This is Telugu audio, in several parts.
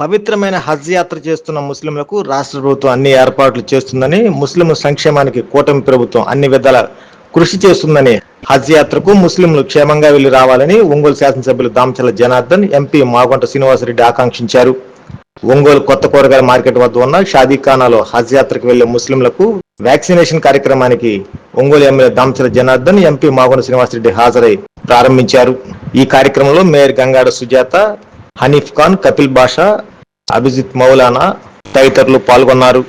పవిత్రమైన హజ్ యాత్ర చేస్తున్న ముస్లింలకు రాష్ట్ర ప్రభుత్వం అన్ని ఏర్పాట్లు చేస్తుందని ముస్లిం సంక్షేమానికి కూటమి ప్రభుత్వం అన్ని విధాల కృషి చేస్తుందని హజ్ యాత్రకు ముస్లింలు క్షేమంగా వెళ్ళి రావాలని ఒంగోలు శాసనసభ్యులు దామచల జనార్దన్ ఎంపీ మాగొంట శ్రీనివాసరెడ్డి ఆకాంక్షించారు. ఒంగోలు కొత్త కూరగాయల మార్కెట్ వద్ద ఉన్న షాదీఖానాలో హజ్ యాత్రకు వెళ్ళే ముస్లింలకు వ్యాక్సినేషన్ కార్యక్రమానికి ఒంగోలు ఎమ్మెల్యే దామచల జనార్దన్ ఎంపీ మాగొండ శ్రీనివాసరెడ్డి హాజరై ప్రారంభించారు. ఈ కార్యక్రమంలో మేయర్ గంగాడ సుజాత హనీఫ్ ఖాన్ కపిల్ బాషా అభిజిత్ మౌలానా తదితరులు పాల్గొన్నారు.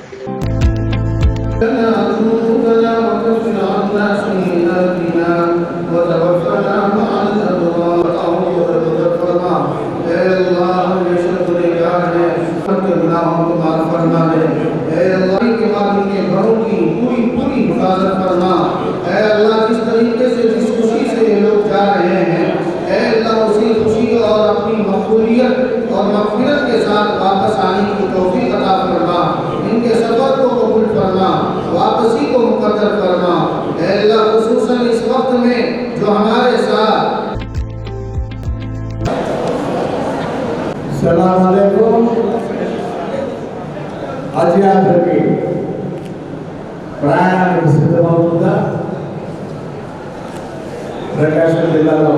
సలాంకం హజ్ యాత్రకి ప్రయాణానికి సిద్ధమవుతుందా ప్రకాశం జిల్లాలో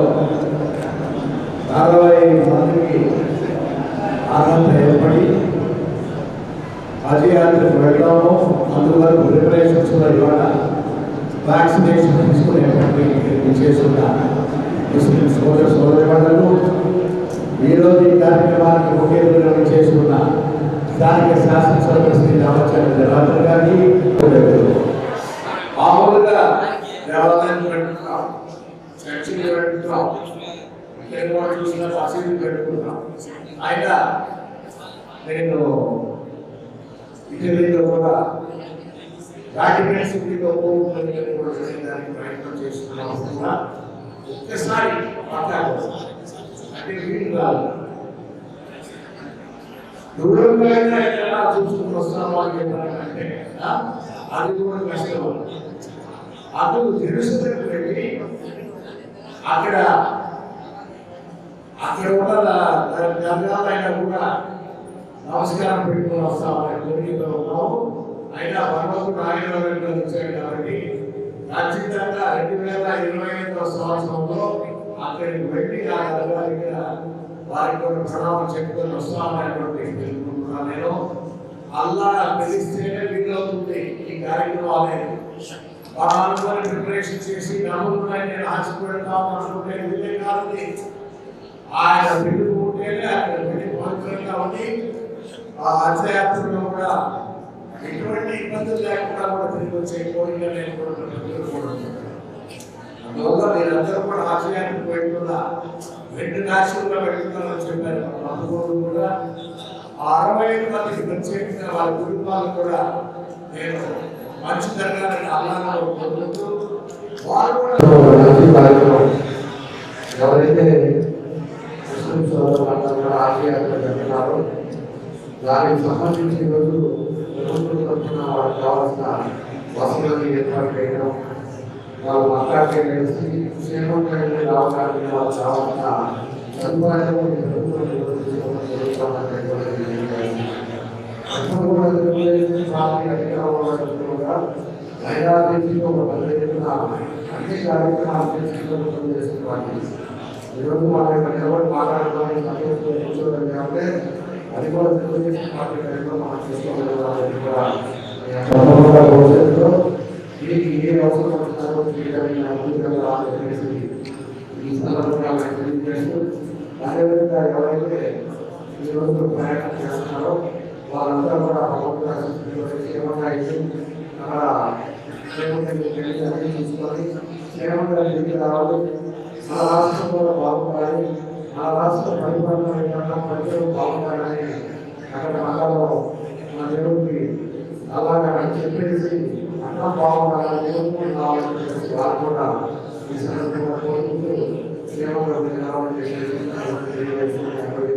అరవై మందికి ఆనంద ఏర్పడి హజ్ యాత్రకు అందువరకు ప్రిపరేషన్స్ ఇవాళ వ్యాక్సినేషన్ తీసుకునేటువంటి చేస్తున్న ముస్లిం సోదర సోదరి సోదరిమణులు ఈరోజు ఈ కార్యక్రమానికి ముఖ్య నిర్వహణ చేసుకున్న. స్థానిక శాసనసభ్యులు శ్రీ రామచంద్ర రాజు గారిని మామూలుగా దేవాలయం పెట్టుకున్నాం చర్చిలు పెట్టుకున్నాం ఇంకేమో చూసిన మసీదు పెట్టుకున్నాం ఆయన నేను ఇటలీలో కూడా రాజకీయ సిటీలో కూడా ప్రయత్నం చేస్తున్నాం ఒక్కసారి మాట్లాడుతున్నాను దూరంగా ఎలా చూసుకుని వస్తామో అని చెప్పాలంటే అది కూడా కష్టం. అతను తెలుసుకుని వెళ్ళి అక్కడ అక్కడ ఉన్న గంగాలైనా కూడా నమస్కారం పెట్టుకుని వస్తామని కోరికలో ఉన్నాము. అయినా భగవంతుడు నాయన వచ్చాయి కాబట్టి ఖచ్చితంగా రెండు వేల ఇరవై ఐదవ సంవత్సరంలో అక్కడికి వెళ్ళి ఆ దగ్గర వారికి ఒక ప్రణామం చెప్పుకొని వస్తామనేటువంటి తెలుసుకుంటున్నాను నేను. అల్లా తెలిస్తేనే వీలవుతుంది ఈ కార్యక్రమం అనేది వారు అనుకుని ప్రిపరేషన్ చేసి నమ్ముతున్నాయి నేను ఆశపెడతాము అనుకుంటే వీలే కాదు ఆయన పిలుపు అక్కడ వెళ్ళి పవిత్రంగా ఉండి ఆ అర్థయాత్రలో కూడా ఎటువంటి ఇబ్బందులు లేకుండా కూడా తిరిగి వచ్చే కోరిక నేను కూడా అందువల్ల మీరందరూ కూడా రెండు రాష్ట్రంలో వెళ్తున్నారని చెప్పారు. మన కూడా అరవై ఐదు మందికి ప్రత్యేకంగా వాళ్ళ కుటుంబాలు కూడా నేను మంచి జరగాలని అల్లాహ్ కోరుకుంటూ వారు కూడా ఎవరైతే ముస్లిం సోదరులందరూ ఆశయాత్ర జరుగుతున్నారో దానికి సంబంధించి ఈరోజు ప్రభుత్వం తరఫున వాళ్ళకి కావాల్సిన వసతులను ఏర్పాటు చేయడం వాళ్ళు మాట్లాడే కలిసి క్షేమంగా వెళ్ళి రావడానికి వాళ్ళకి కావాల్సిన తెలియజేయాలి. అన్ని కార్యక్రమాలు ఈరోజు ఇక్కడ ఎవరు మాట్లాడుకోవాలి కూర్చోవాలి అంటే అది కూడా తెలుగుదేశం పార్టీ మనం చేసుకోగలగాలని మీకు ఏ అవసరం వచ్చినారో చేయడానికి అభివృద్ధిగా చెప్పేసి ఈ సందర్భంగా తెలియజేస్తూ అదేవిధంగా ఎవరైతే ఈ రోజు ప్రయాణం చేస్తున్నారో వాళ్ళందరూ కూడా భగవంతుడు ఇచ్చి అక్కడ క్షేమంగా వెళ్ళి తిరిగి రావాలి. రాష్ట్రం కూడా బాగుండాలి. మన రాష్ట్ర పరిపాలన ప్రజలు బాగుండాలని అక్కడ మండలంలో మా దేవుడికి అలాగా అని చెప్పేసి అన్నం బాగుండాలని దేవుడు కావాలని చెప్పేసి వారు కూడా ఈ సందర్భంగా కోరుకుంటూ క్షేమంగా తిరిగి రావాలని చెప్పేసి తెలియజేస్తూ అభివృద్ధి Eeny,